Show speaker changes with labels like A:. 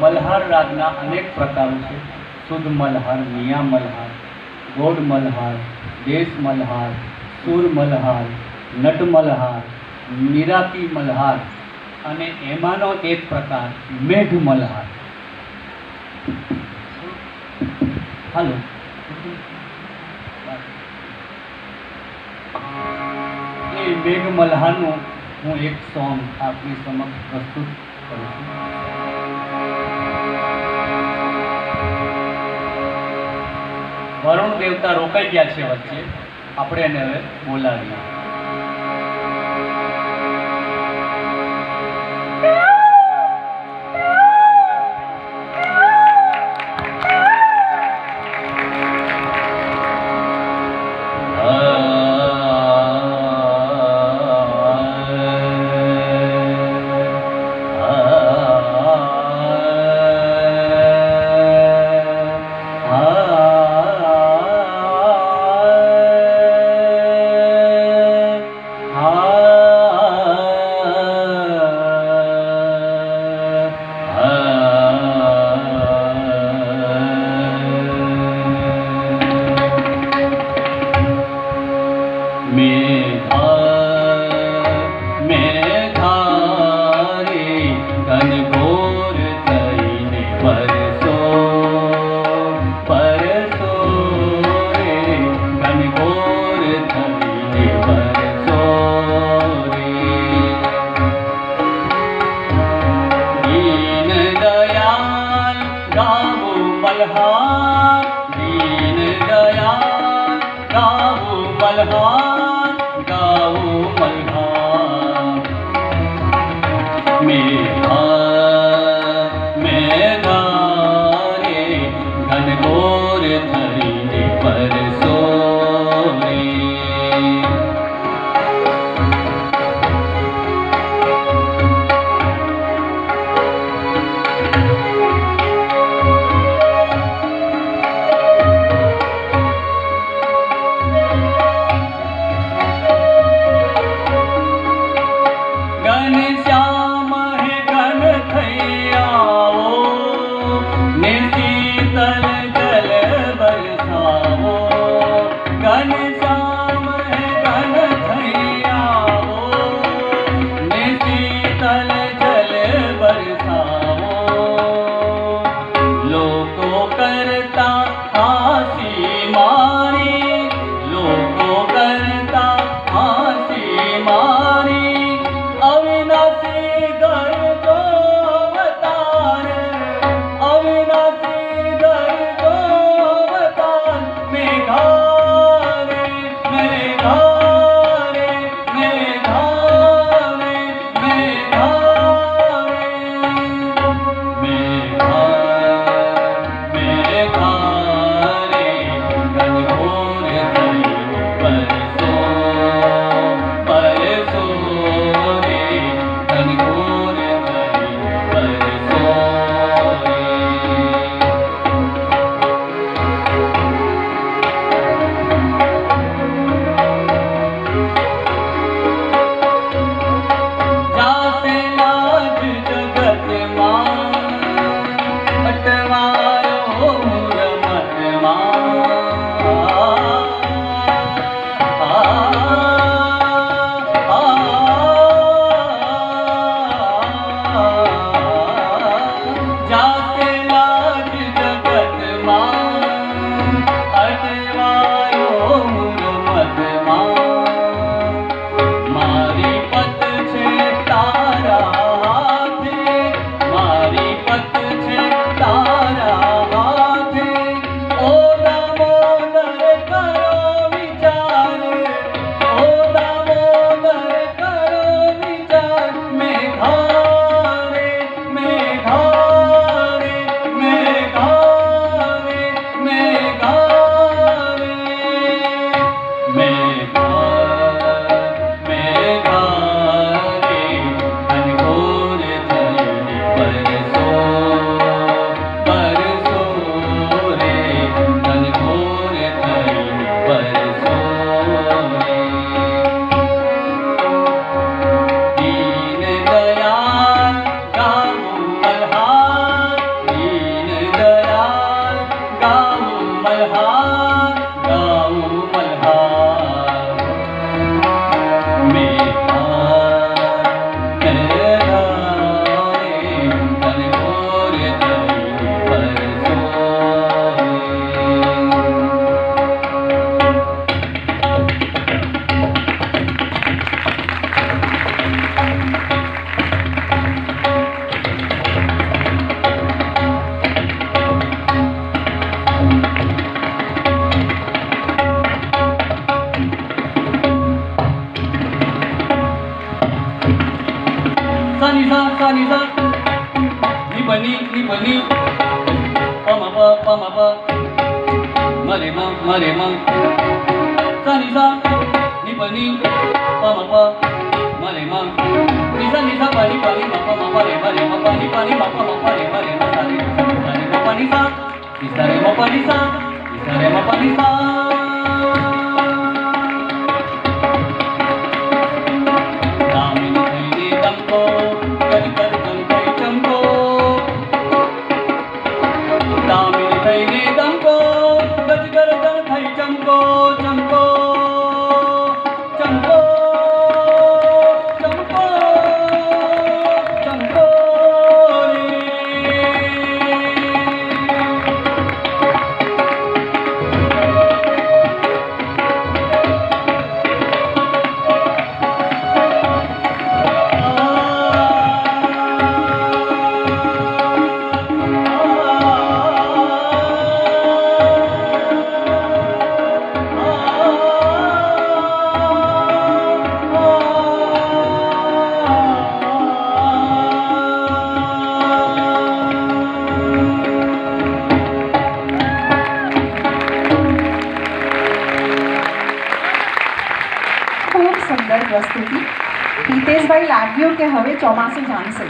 A: મલ્હાર રાગના અનેક પ્રકારો છે. શુદ્ધ મલ્હાર, મિયા મલ્હાર ગોડ મલ્હાર, દેશ મલ્હાર, સુર મલ્હાર, નટ મલ્હાર નિરાપી મલ્હાર અને એમાંનો એક પ્રકાર મેઘ મલ્હાર. હાલો. એ મેઘ મલ્હારનું હું એક સોંગ આપની સમક્ષ પ્રસ્તુત કરું છું. વરુણ દેવતા રોકાઈ ગયા છે વચ્ચે. આપણે એને હવે બોલાવીએ.
B: மல்கான் காவு மல்கான் kanisa kanisa. Libani libani pamapa pamapa marema marema kanisa libani pamapa marema nisa nisa pani pani mapa mapa re mare mapa ni pani mapa mapa re mare masa re masa re mapa nisa nisa re mapa nisa nisa re
A: mapa nisa પ્રસ્તુતિ. હિતેશભાઈ લાગ્યું કે હવે ચોમાસું જામશે?